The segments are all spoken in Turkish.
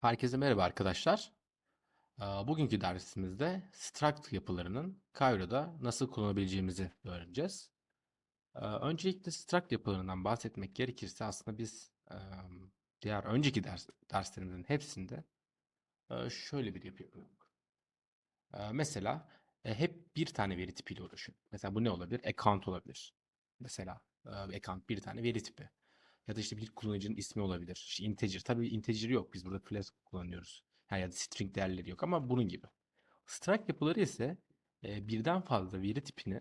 Herkese merhaba arkadaşlar. Ee, Bugünkü dersimizde struct yapılarının Cairo'da nasıl kullanabileceğimizi öğreneceğiz. Ee, Öncelikle struct yapılarından bahsetmek gerekirse aslında biz diğer önceki ders, derslerimizin hepsinde şöyle bir yapı yapıyorduk. Mesela e, hep bir tane veri tipiyle uğraşıyor. Mesela bu ne olabilir? Account olabilir. Mesela account bir tane veri tipi. Ya da işte bir kullanıcının ismi olabilir. İşte integer. Tabii integer yok. Biz burada flash kullanıyoruz. Ha, ya da string değerleri yok ama bunun gibi. Struct yapıları ise e, birden fazla veri tipini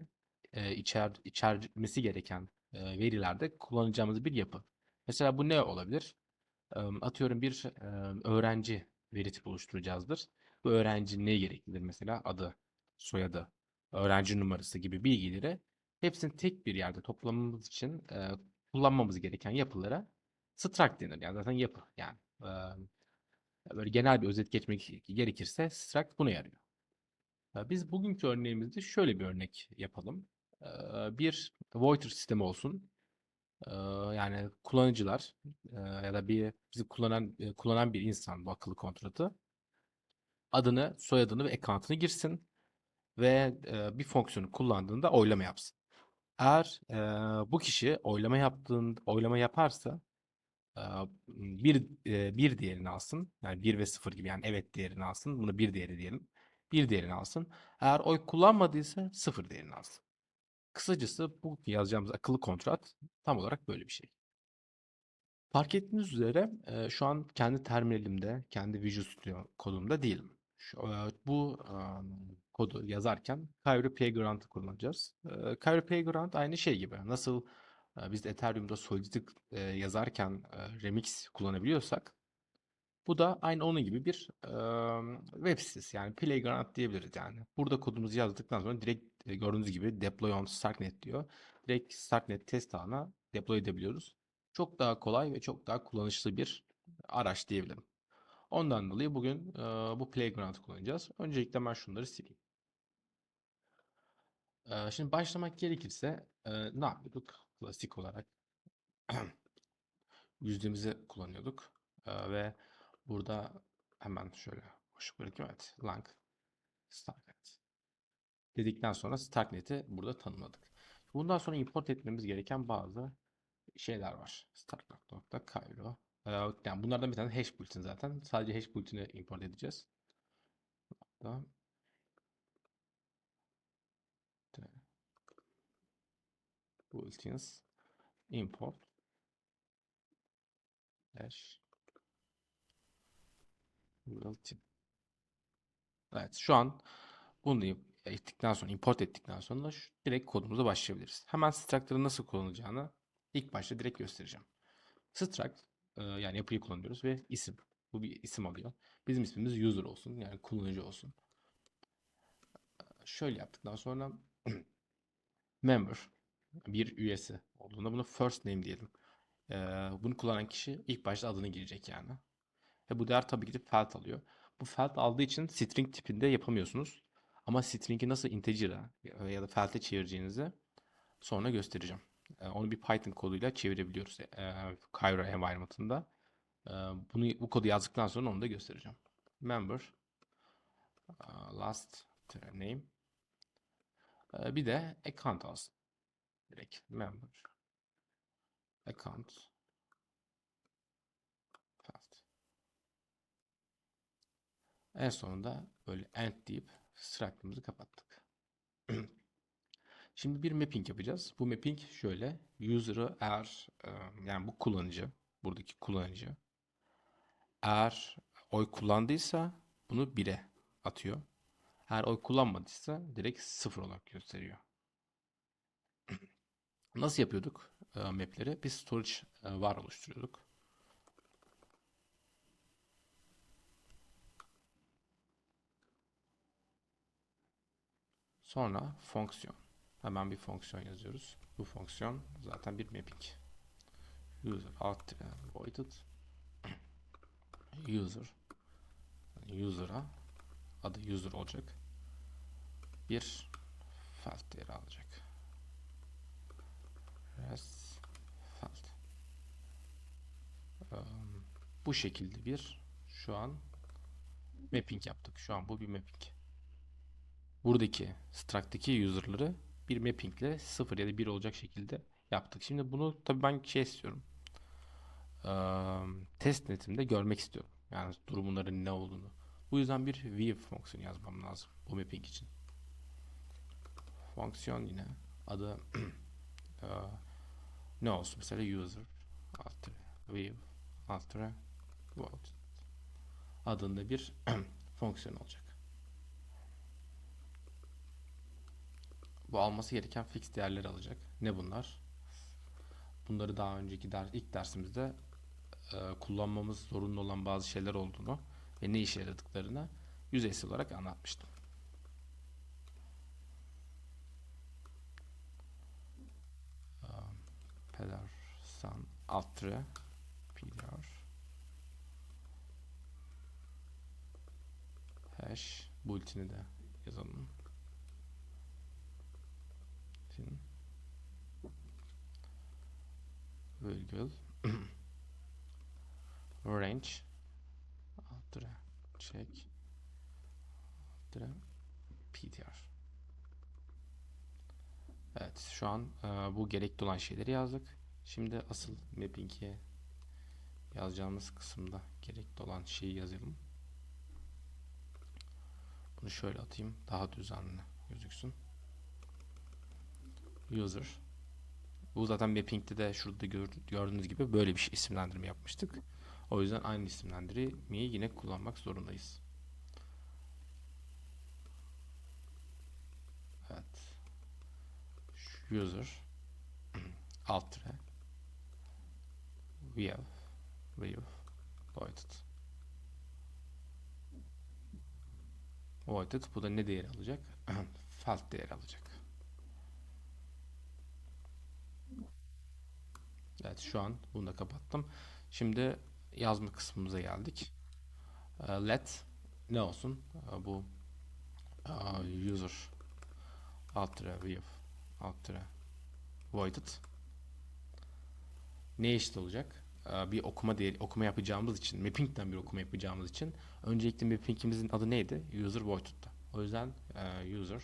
e, içer, içermesi gereken e, verilerde kullanacağımız bir yapı. Mesela bu ne olabilir? E, atıyorum bir e, öğrenci veri tipi oluşturacağızdır. Bu öğrenci ne gereklidir mesela? Adı, soyadı, öğrenci numarası gibi bilgileri hepsini tek bir yerde toplamamız için e, kullanmamız gereken yapılara struct denir. Yani zaten yapı yani. E, böyle genel bir özet geçmek gerekirse struct buna yarıyor. E, Biz bugünkü örneğimizde şöyle bir örnek yapalım. E, Bir voiter sistemi olsun. E, Yani kullanıcılar e, ya da bir bizi kullanan e, kullanan bir insan bu akıllı kontratı adını, soyadını ve account'ını girsin ve e, bir fonksiyonu kullandığında oylama yapsın. Eğer e, bu kişi oylama yaptığında oylama yaparsa e, bir e, bir değerini alsın. Yani 1 ve 0 gibi yani evet değerini alsın. Bunu bir değeri diyelim. Bir değerini alsın. Eğer oy kullanmadıysa 0 değerini alsın. Kısacası bu yazacağımız akıllı kontrat tam olarak böyle bir şey. Fark ettiğiniz üzere e, şu an kendi terminalimde, kendi Visual Studio kodumda değilim. Şu, e, bu e, kodu yazarken Cairo Playground'ı kullanacağız. Cairo Playground aynı şey gibi. Nasıl biz Ethereum'da Solidity yazarken Remix kullanabiliyorsak bu da aynı onun gibi bir web sitesi. Yani Playground diyebiliriz yani. Burada kodumuzu yazdıktan sonra direkt gördüğünüz gibi deploy on Starknet diyor. Direkt Starknet test ağına deploy edebiliyoruz. Çok daha kolay ve çok daha kullanışlı bir araç diyebilirim. Ondan dolayı bugün bu Playground'ı kullanacağız. Öncelikle ben şunları sileyim. Şimdi başlamak gerekirse ne yapıyorduk? Klasik olarak yüzdemizi kullanıyorduk. Ve burada hemen şöyle boşluk bırakayım. Evet. Lang Starknet dedikten sonra Starknet'i burada tanımladık. Bundan sonra import etmemiz gereken bazı şeyler var. Starknet.cairo yani bunlardan bir tane hash bulletin zaten. Sadece hash bulletini import edeceğiz. Hatta bulletins import hash bulletin. Evet şu an bunu ettikten sonra import ettikten sonra şu, direkt kodumuza başlayabiliriz. Hemen structure'ı nasıl kullanılacağını ilk başta direkt göstereceğim. Struct e, yani yapıyı kullanıyoruz ve isim. Bu bir isim alıyor. Bizim ismimiz user olsun yani kullanıcı olsun. Şöyle yaptıktan sonra member bir üyesi olduğunda bunu first name diyelim. E, bunu kullanan kişi ilk başta adını girecek yani. Ve bu değer tabii de felt alıyor. Bu felt aldığı için string tipinde yapamıyorsunuz. Ama string'i nasıl integer'a ya da felt'e çevireceğinizi sonra göstereceğim. Ee, Onu bir Python koduyla çevirebiliyoruz e, Cairo environment'ında. Ee, Bunu bu kodu yazdıktan sonra onu da göstereceğim. Member last name bir de account alsın. Direkt member account felt. En sonunda böyle end deyip struct'ımızı kapattık. Şimdi bir mapping yapacağız. Bu mapping şöyle. User'ı eğer e, yani bu kullanıcı, buradaki kullanıcı eğer oy kullandıysa bunu 1'e atıyor. Eğer oy kullanmadıysa direkt 0 olarak gösteriyor. Nasıl yapıyorduk e, mapleri? Biz storage e, var oluşturuyorduk. Sonra fonksiyon. Hemen bir fonksiyon yazıyoruz. Bu fonksiyon zaten bir mapping. User alt voided user user'a adı user olacak. Bir felt değeri alacak. Res felt. Um, bu şekilde bir Şu an mapping yaptık. Şu an bu bir mapping. Buradaki struct'taki user'ları bir mappingle 0 ya da 1 olacak şekilde yaptık. Şimdi bunu tabii ben şey istiyorum. Eee, test netimde görmek istiyorum. Yani durumların ne olduğunu. Bu yüzden bir view fonksiyonu yazmam lazım bu mapping için. Fonksiyon yine adı ne olsun mesela user alt view alt void adında bir fonksiyon olacak. Bu alması gereken fix değerleri alacak. Ne bunlar? Bunları daha önceki ders, ilk dersimizde e, kullanmamız zorunlu olan bazı şeyler olduğunu ve ne işe yaradıklarını yüzeysel olarak anlatmıştım. Pedar san alt tire pdr hash bulletini de yazalım. Tin. Virgül. Range. Tire check. Tire ptr Evet şu an e, bu gerekli olan şeyleri yazdık. Şimdi asıl mapping'e yazacağımız kısımda gerekli olan şeyi yazalım. Bunu şöyle atayım. Daha düzenli gözüksün. User. Bu zaten mapping'de de şurada gör- gördüğünüz gibi böyle bir şey isimlendirme yapmıştık. O yüzden aynı isimlendirmeyi yine kullanmak zorundayız. Evet. User alt tire view view voided voided bu da ne değeri alacak? Falt değeri alacak. Evet şu an bunu da kapattım. Şimdi yazma kısmımıza geldik. Ee, Let ne olsun? Ee, Bu aa, user alt tire view alt tire voided ne eşit olacak? Ee, Bir okuma değeri, okuma yapacağımız için, mapping'den bir okuma yapacağımız için öncelikle mapping'imizin adı neydi? User voided'da. O yüzden e, user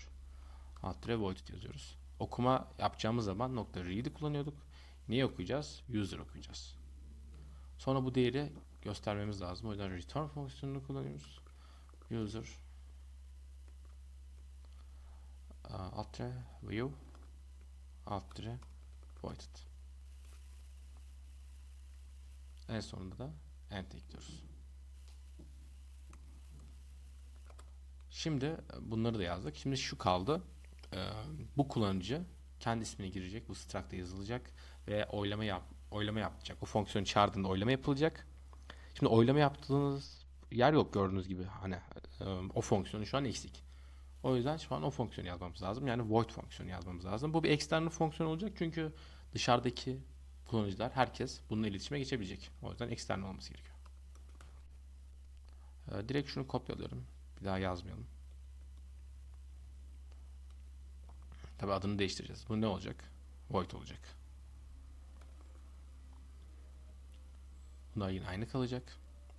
alt tire voided yazıyoruz. Okuma yapacağımız zaman nokta read'i kullanıyorduk. Niye okuyacağız? User okuyacağız. Sonra bu değeri göstermemiz lazım. O yüzden return fonksiyonunu kullanıyoruz. User e, alt tire view alt tire voided. En sonunda da end ekliyoruz. Şimdi e, bunları da yazdık. Şimdi şu kaldı. Ee, bu kullanıcı kendi ismini girecek. Bu struct'ta yazılacak ve oylama yap oylama yapacak. O fonksiyonu çağırdığında oylama yapılacak. Şimdi oylama yaptığınız yer yok gördüğünüz gibi. Hani e, o fonksiyonu şu an eksik. O yüzden şu an o fonksiyonu yazmamız lazım. Yani void fonksiyonu yazmamız lazım. Bu bir external fonksiyon olacak çünkü dışarıdaki kullanıcılar herkes bununla iletişime geçebilecek. O yüzden external olması gerekiyor. Ee, direkt şunu kopyalıyorum. Bir daha yazmayalım. Tabi adını değiştireceğiz. Bu ne olacak? Void olacak. Bunlar yine aynı kalacak.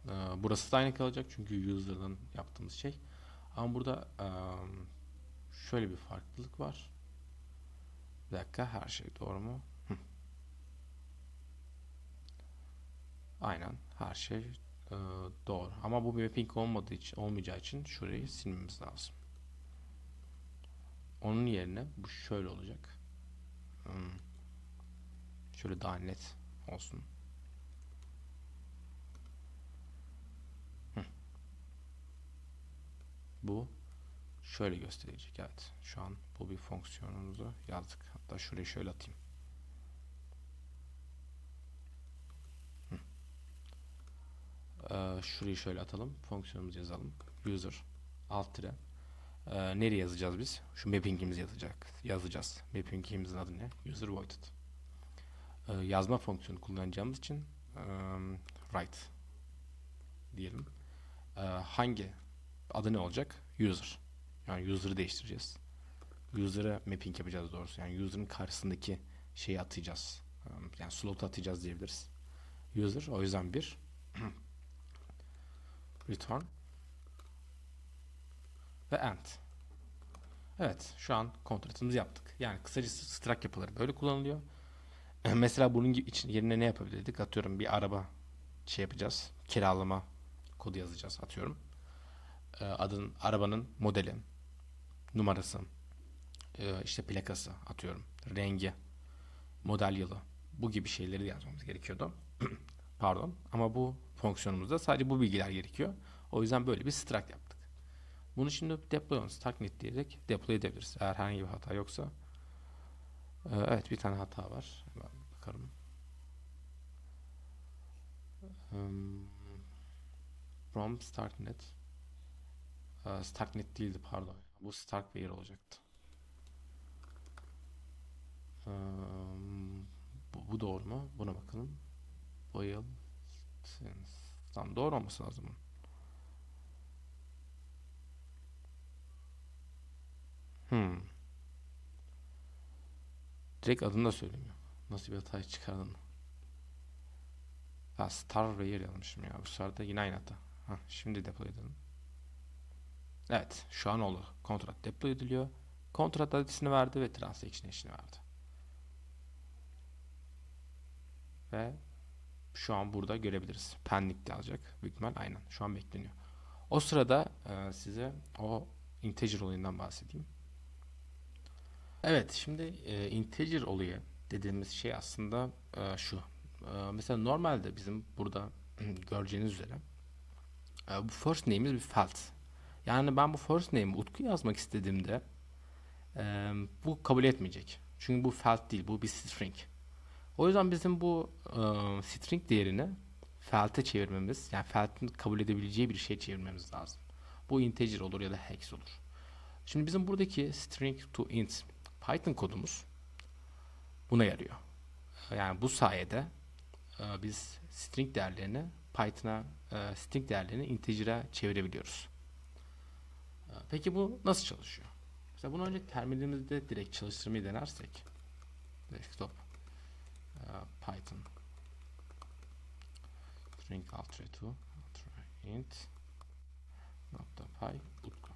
Ee, burası da aynı kalacak çünkü user'dan yaptığımız şey. Ama burada şöyle bir farklılık var. Bir dakika her şey doğru mu? Aynen her şey doğru. Ama bu bir mapping olmadığı için olmayacağı için şurayı silmemiz lazım. Onun yerine bu şöyle olacak. Hmm. Şöyle daha net olsun. Bu şöyle gösterecek. Evet. Şu an bu bir fonksiyonumuzu yazdık. Hatta şurayı şöyle atayım. Ee, şurayı şöyle atalım. Fonksiyonumuzu yazalım. User alt tire ee, nereye yazacağız biz? Şu mapping'imizi yazacak, yazacağız. Mapping'imizin adı ne? User voided. Ee, yazma fonksiyonu kullanacağımız için um, write diyelim. Ee, hangi adı ne olacak? User. Yani user'ı değiştireceğiz. User'a mapping yapacağız doğrusu. Yani user'ın karşısındaki şeyi atacağız. Um, yani slot'u atacağız diyebiliriz. User o yüzden bir return ve end. Evet, şu an kontratımızı yaptık. Yani kısacası struct yapıları böyle kullanılıyor. Mesela bunun için yerine ne yapabilirdik? Atıyorum bir araba şey yapacağız. Kiralama kodu yazacağız atıyorum. Ee, adın arabanın modeli, numarası, e, işte plakası atıyorum, rengi, model yılı. Bu gibi şeyleri yazmamız gerekiyordu. Pardon. Ama bu fonksiyonumuzda sadece bu bilgiler gerekiyor. O yüzden böyle bir struct yaptık. Bunu şimdi deploy on struct diyerek deploy edebiliriz. Eğer herhangi bir hata yoksa. Ee, evet bir tane hata var. Hemen bakalım. Um, from startnet ee, startnet değildi pardon. Bu starkware olacaktı. Ee, bu, bu doğru mu? Buna bakalım. Boyle Tamam doğru olması lazım. Hmm. Direkt adını da söylemiyor. Nasıl bir hata çıkardın? Ha Starware yazmışım ya. Bu de yine aynı hata. Ha, şimdi deploy edelim. Evet, şu an oldu. Kontrat deploy ediliyor. Kontrat adresini verdi ve transaction eşini verdi. Ve şu an burada görebiliriz. Pending alacak. Büyük aynen. Şu an bekleniyor. O sırada e, size o integer olayından bahsedeyim. Evet, şimdi e, integer olayı dediğimiz şey aslında e, şu. E, mesela normalde bizim burada göreceğiniz üzere e, bu first name'imiz bir felt. Yani ben bu first name'i Utku yazmak istediğimde e, bu kabul etmeyecek. Çünkü bu felt değil, bu bir string. O yüzden bizim bu e, string değerini felt'e çevirmemiz, yani felt'in kabul edebileceği bir şey çevirmemiz lazım. Bu integer olur ya da hex olur. Şimdi bizim buradaki string to int Python kodumuz buna yarıyor. Yani bu sayede e, biz string değerlerini Python'a e, string değerlerini integer'a çevirebiliyoruz. E, peki bu nasıl çalışıyor? Mesela bunu önce terminalimizde direkt çalıştırmayı denersek desktop Python string altre to altre int nokta py utku.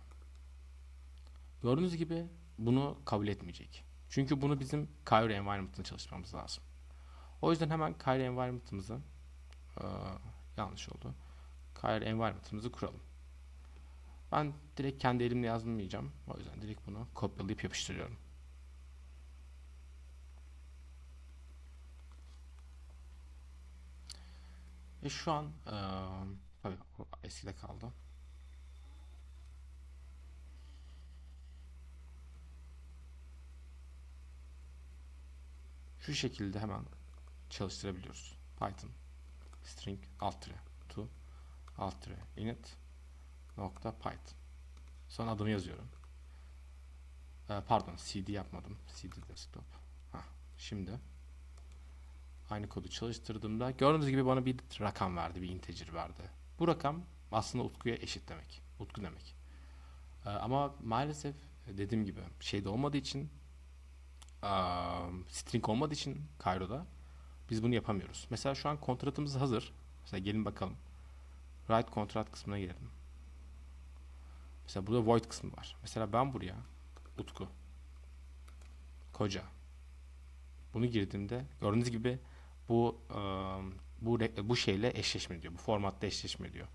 Gördüğünüz gibi bunu kabul etmeyecek. Çünkü bunu bizim Cairo environment'ında çalışmamız lazım. O yüzden hemen Cairo environment'ımızı e, yanlış oldu. Cairo environment'ımızı kuralım. Ben direkt kendi elimle yazmayacağım. O yüzden direkt bunu kopyalayıp yapıştırıyorum. Ve şu an e, tabii eskide kaldı. Şu şekilde hemen çalıştırabiliyoruz. Python string alt to alt init nokta python. Sonra adımı yazıyorum. Ee, pardon cd yapmadım. cd desktop. Heh, şimdi aynı kodu çalıştırdığımda gördüğünüz gibi bana bir rakam verdi, bir integer verdi. Bu rakam aslında Utku'ya eşit demek. Utku demek. Ee, ama maalesef dediğim gibi şeyde olmadığı için string olmadığı için Cairo'da biz bunu yapamıyoruz. Mesela şu an kontratımız hazır. Mesela gelin bakalım. Write kontrat kısmına gelelim. Mesela burada void kısmı var. Mesela ben buraya Utku koca bunu girdiğimde gördüğünüz gibi bu bu bu şeyle eşleşme diyor. Bu formatta eşleşme diyor.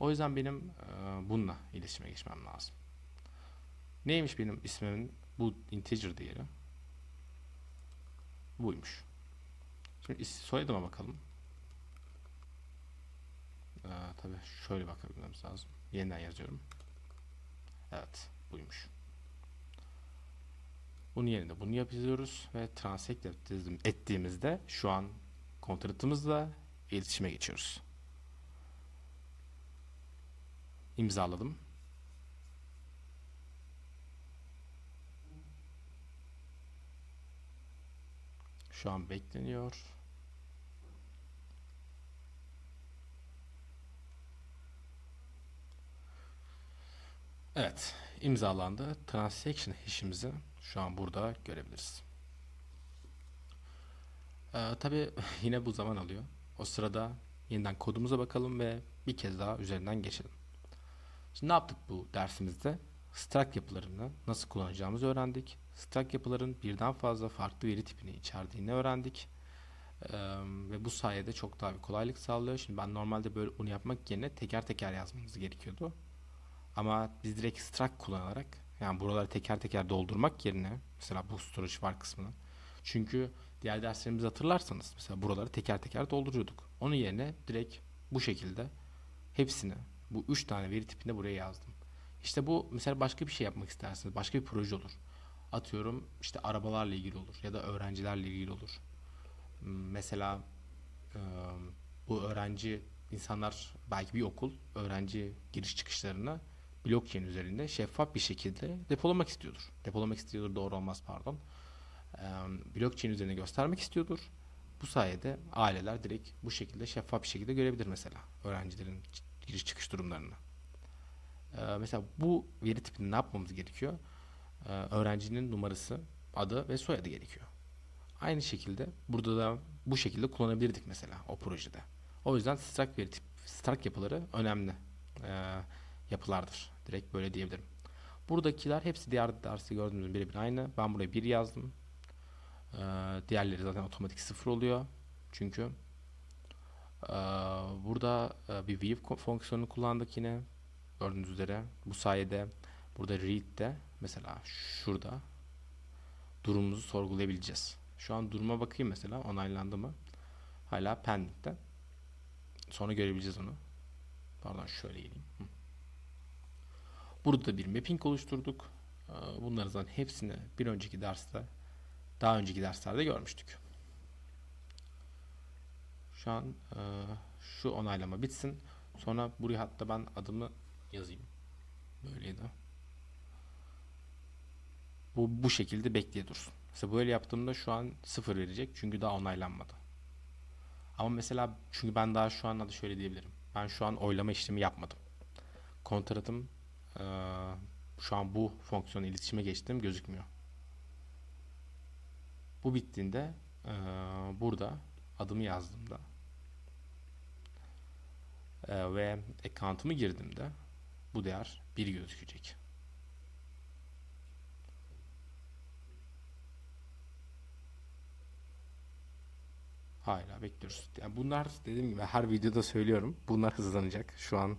O yüzden benim bununla iletişime geçmem lazım. Neymiş benim ismimin bu integer değeri? buymuş. Şimdi soyadıma bakalım. Ee, Tabi şöyle bakabilmemiz lazım. Yeniden yazıyorum. Evet buymuş. Bunun yerine bunu yapıyoruz ve transact ettiğimizde şu an kontratımızla iletişime geçiyoruz. İmzaladım. Şu an bekleniyor. Evet, imzalandı. Transaction hash'imizi şu an burada görebiliriz. Ee, Tabi yine bu zaman alıyor. O sırada yeniden kodumuza bakalım ve bir kez daha üzerinden geçelim. Şimdi ne yaptık bu dersimizde? Struct yapılarını nasıl kullanacağımızı öğrendik. Struct yapıların birden fazla farklı veri tipini içerdiğini öğrendik. Ee, ve bu sayede çok daha bir kolaylık sağlıyor. Şimdi ben normalde böyle bunu yapmak yerine teker teker yazmamız gerekiyordu. Ama biz direkt struct kullanarak yani buraları teker teker doldurmak yerine mesela bu storage var kısmını. Çünkü diğer derslerimizi hatırlarsanız mesela buraları teker teker dolduruyorduk. Onun yerine direkt bu şekilde hepsini bu üç tane veri tipinde buraya yazdım. İşte bu mesela başka bir şey yapmak isterseniz başka bir proje olur. Atıyorum işte arabalarla ilgili olur ya da öğrencilerle ilgili olur. Hmm, Mesela bu öğrenci insanlar belki bir okul öğrenci giriş çıkışlarını blockchain üzerinde şeffaf bir şekilde depolamak istiyordur. Depolamak istiyordur doğru olmaz pardon. E, blockchain üzerine göstermek istiyordur. Bu sayede aileler direkt bu şekilde şeffaf bir şekilde görebilir mesela öğrencilerin giriş çıkış durumlarını. Mesela bu veri tipini ne yapmamız gerekiyor? Öğrencinin numarası, adı ve soyadı gerekiyor. Aynı şekilde burada da bu şekilde kullanabilirdik mesela o projede. O yüzden struct veri tip, struct yapıları önemli e, yapılardır. Direkt böyle diyebilirim. Buradakiler hepsi diğer derste gördüğünüz birebir aynı. Ben buraya 1 yazdım. E, diğerleri zaten otomatik sıfır oluyor. Çünkü e, burada e, bir view fonksiyonunu kullandık yine. Gördüğünüz üzere. Bu sayede burada read'de mesela şurada durumumuzu sorgulayabileceğiz. Şu an duruma bakayım mesela onaylandı mı? Hala pending'de. Sonra görebileceğiz onu. Pardon şöyle geleyim. Hı. Burada da bir mapping oluşturduk. Ee, Bunların zaten hepsini bir önceki derste, daha önceki derslerde görmüştük. Şu an e, şu onaylama bitsin. Sonra buraya hatta ben adımı yazayım. Böyleydi. Bu bu şekilde bekleye dursun. Mesela böyle yaptığımda şu an sıfır verecek çünkü daha onaylanmadı. Ama mesela çünkü ben daha şu an da şöyle diyebilirim. Ben şu an oylama işlemi yapmadım. Kontratım eee, şu an bu fonksiyonla iletişime geçtiğim gözükmüyor. Bu bittiğinde eee, burada adımı yazdığımda eee, ve account'ımı girdiğimde bu değer 1 gözükecek. Hala bekliyoruz. Yani bunlar dediğim gibi her videoda söylüyorum. Bunlar hızlanacak. Şu an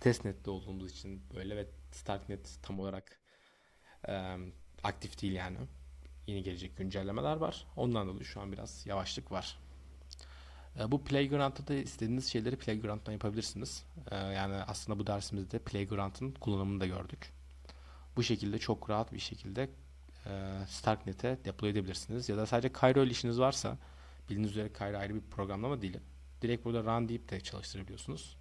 testnet'te olduğumuz için böyle ve startnet tam olarak e, aktif değil yani. Yeni gelecek güncellemeler var. Ondan dolayı şu an biraz yavaşlık var. E, bu Playground'da da istediğiniz şeyleri Playground'dan yapabilirsiniz. E, yani aslında bu dersimizde Playground'ın kullanımını da gördük. Bu şekilde çok rahat bir şekilde e, Starknet'e deploy edebilirsiniz. Ya da sadece Cairo ile işiniz varsa bildiğiniz üzere Cairo ayrı bir programlama dili. Direkt burada run deyip de çalıştırabiliyorsunuz.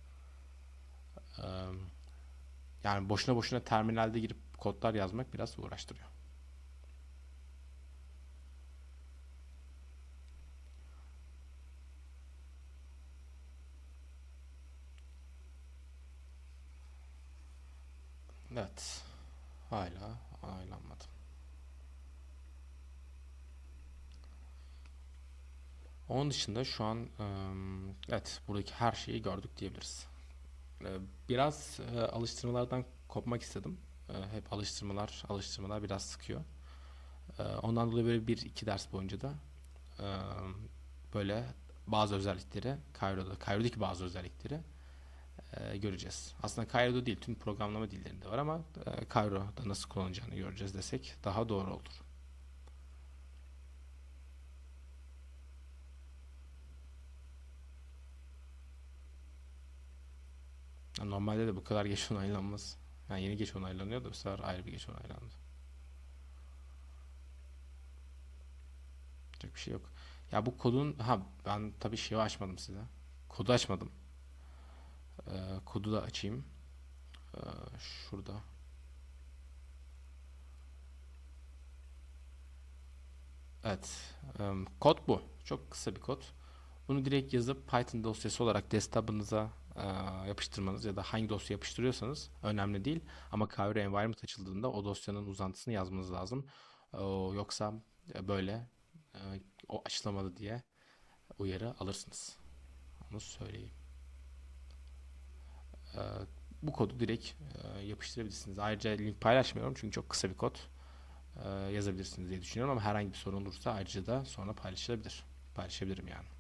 Yani boşuna boşuna terminalde girip kodlar yazmak biraz uğraştırıyor. Evet. Hala onaylanmadı. Onun dışında şu an evet buradaki her şeyi gördük diyebiliriz. Ee, Biraz e, alıştırmalardan kopmak istedim. Ee, Hep alıştırmalar, alıştırmalar biraz sıkıyor. Ee, Ondan dolayı böyle bir iki ders boyunca da ım, böyle bazı özellikleri Cairo'da, Cairo'daki bazı özellikleri e, göreceğiz. Aslında Cairo'da değil, tüm programlama dillerinde var ama e, Cairo'da nasıl kullanacağını göreceğiz desek daha doğru olur. Yani normalde de bu kadar geç onaylanmaz. Yani yeni geç onaylanıyor da bu sefer ayrı bir geç onaylandı. Yapacak bir şey yok. Ya bu kodun ha ben tabii şeyi açmadım size. Kodu açmadım. Ee, kodu da açayım. Ee, şurada. Evet. em, kod bu. Çok kısa bir kod. Bunu direkt yazıp Python dosyası olarak desktop'ınıza yapıştırmanız ya da hangi dosya yapıştırıyorsanız önemli değil. Ama Cairo Environment açıldığında o dosyanın uzantısını yazmanız lazım. O, yoksa e, böyle e, o açılamadı diye uyarı alırsınız. Onu söyleyeyim. e, bu kodu direkt e, yapıştırabilirsiniz. Ayrıca link paylaşmıyorum çünkü çok kısa bir kod e, yazabilirsiniz diye düşünüyorum ama herhangi bir sorun olursa ayrıca da sonra paylaşılabilir. Paylaşabilirim yani.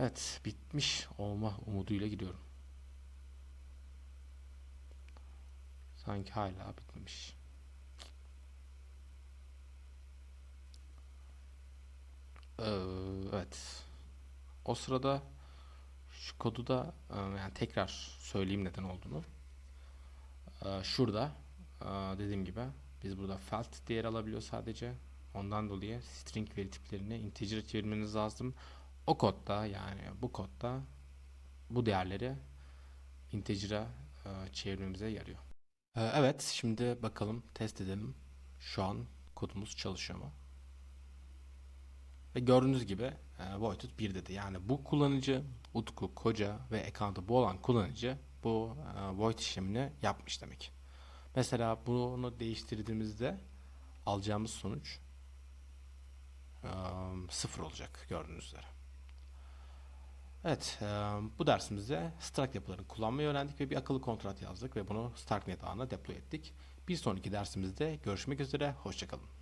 Evet, bitmiş olma umuduyla gidiyorum. Sanki hala bitmemiş. Ee, evet. O sırada şu kodu da e, yani tekrar söyleyeyim neden olduğunu. Ee, şurada e, dediğim gibi biz burada felt değer alabiliyor sadece. Ondan dolayı string veri tiplerini integer'e çevirmeniz lazım. O kodda yani bu kodda bu değerleri integer'a e, çevirmemize yarıyor. Ee, evet, şimdi bakalım test edelim. Şu an kodumuz çalışıyor mu? Ve gördüğünüz gibi e, Voided 1 dedi. Yani bu kullanıcı Utku Koca ve account'ı bu olan kullanıcı bu e, void işlemini yapmış demek. Mesela bunu değiştirdiğimizde alacağımız sonuç e, sıfır olacak gördüğünüz üzere. Evet, e, bu dersimizde Struct yapılarını kullanmayı öğrendik ve bir akıllı kontrat yazdık ve bunu StarkNet ağına deploy ettik. Bir sonraki dersimizde görüşmek üzere, hoşçakalın.